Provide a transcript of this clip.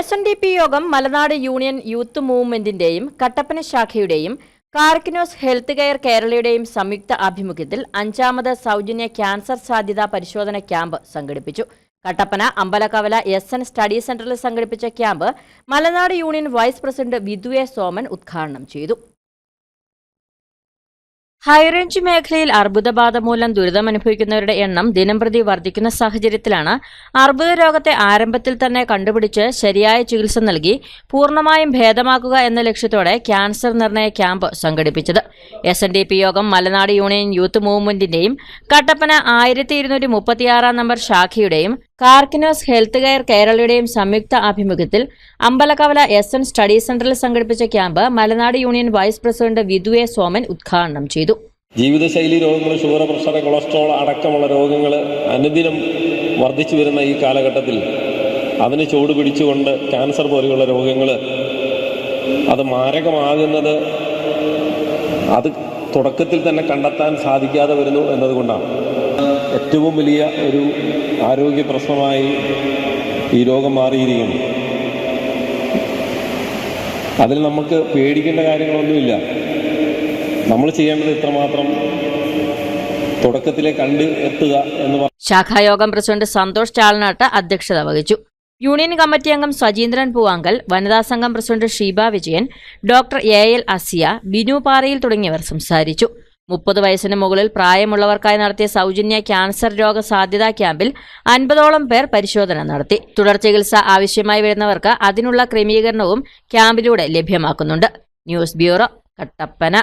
S N D P യോഗം Malanad union youth മൂവ്മെന്റിന്റെയും കട്ടപ്പന ശാഖയുടെയും കാർക്കിനോസ് ഹെൽത്ത് കെയർ കേരളയുടെയും സംയുക്ത ആഭിമുഖ്യത്തിൽ അഞ്ചാമത് സൗജന്യ ക്യാൻസർ സാധ്യതാ പരിശോധന ക്യാമ്പ് സംഘടിപ്പിച്ചു. Kattappana Ambalakkavala S N study സെന്ററിൽ സംഘടിപ്പിച്ച camp Malanad union vice president Vidhu Soman ഉദ്ഘാടനം ചെയ്തു. ഹൈറേഞ്ച് മേഖലയിൽ അർബുദബാധ മൂലം ദുരിതമനുഭവിക്കുന്നവരുടെ എണ്ണം ദിനംപ്രതി വർദ്ധിക്കുന്ന സാഹചര്യത്തിലാണ് അർബുദ രോഗത്തെ ആരംഭത്തിൽ തന്നെ കണ്ടുപിടിച്ച് ശരിയായ ചികിത്സ നൽകി പൂർണമായും ഭേദമാക്കുക എന്ന ലക്ഷ്യത്തോടെ ക്യാൻസർ നിർണയ ക്യാമ്പ് സംഘടിപ്പിച്ചത്. എസ് എൻ ഡി പി യോഗം മലനാട് യൂണിയൻ യൂത്ത് മൂവ്മെന്റിന്റെയും കട്ടപ്പന ആയിരത്തി ഇരുന്നൂറ്റി മുപ്പത്തിയാറാം നമ്പർ ശാഖയുടെയും കാർക്കിനോസ് ഹെൽത്ത് കെയർ കേരളയുടെയും സംയുക്ത ആഭിമുഖ്യത്തിൽ അമ്പലക്കവല എസ് എൻ സ്റ്റഡി സെന്ററിൽ സംഘടിപ്പിച്ച camp Malanad union vice president A Soman ഉദ്ഘാടനം ചെയ്തു. ജീവിതശൈലി രോഗങ്ങൾ ഷുഗർ പ്രഷർ കൊളസ്ട്രോൾ അടക്കമുള്ള രോഗങ്ങൾ അനുദിനം വർദ്ധിച്ചു വരുന്ന ഈ കാലഘട്ടത്തിൽ അതിന് ചൂട് പിടിച്ചുകൊണ്ട് ക്യാൻസർ പോലെയുള്ള രോഗങ്ങൾ അത് മാരകമാകുന്നത് അത് തുടക്കത്തിൽ തന്നെ കണ്ടെത്താൻ സാധിക്കാതെ വരുന്നു എന്നതുകൊണ്ടാണ്. ഏറ്റവും വലിയ ഒരു ആരോഗ്യ പ്രശ്നമായി ഈ രോഗം മാറിയിരിക്കുന്നു. അതിൽ നമുക്ക് പേടിക്കേണ്ട കാര്യങ്ങളൊന്നുമില്ല. നമ്മൾ ചെയ്യേണ്ടത് ഇത്രമാത്രം തുടക്കത്തിലെ കണ്ട് എത്തുക എന്ന് പറഞ്ഞു ശാഖായോഗം പ്രസിഡന്റ് സന്തോഷ് ചാളനാട്ട് അധ്യക്ഷത വഹിച്ചു. യൂണിയൻ കമ്മിറ്റി അംഗം സജീന്ദ്രൻ പൂവാങ്കൽ വനിതാ സംഘം president Sheeba Vijayan doctor A L Asiya Binu Parayil തുടങ്ങിയവർ സംസാരിച്ചു. മുപ്പത് വയസ്സിന് മുകളിൽ പ്രായമുള്ളവർക്കായി നടത്തിയ സൗജന്യ ക്യാൻസർ രോഗ സാധ്യതാ ക്യാമ്പിൽ അൻപതോളം പേർ പരിശോധന നടത്തി. തുടർ ചികിത്സ ആവശ്യമായി വരുന്നവർക്ക് അതിനുള്ള ക്രമീകരണവും ക്യാമ്പിലൂടെ ലഭ്യമാക്കുന്നുണ്ട്. News bureau Kattappana.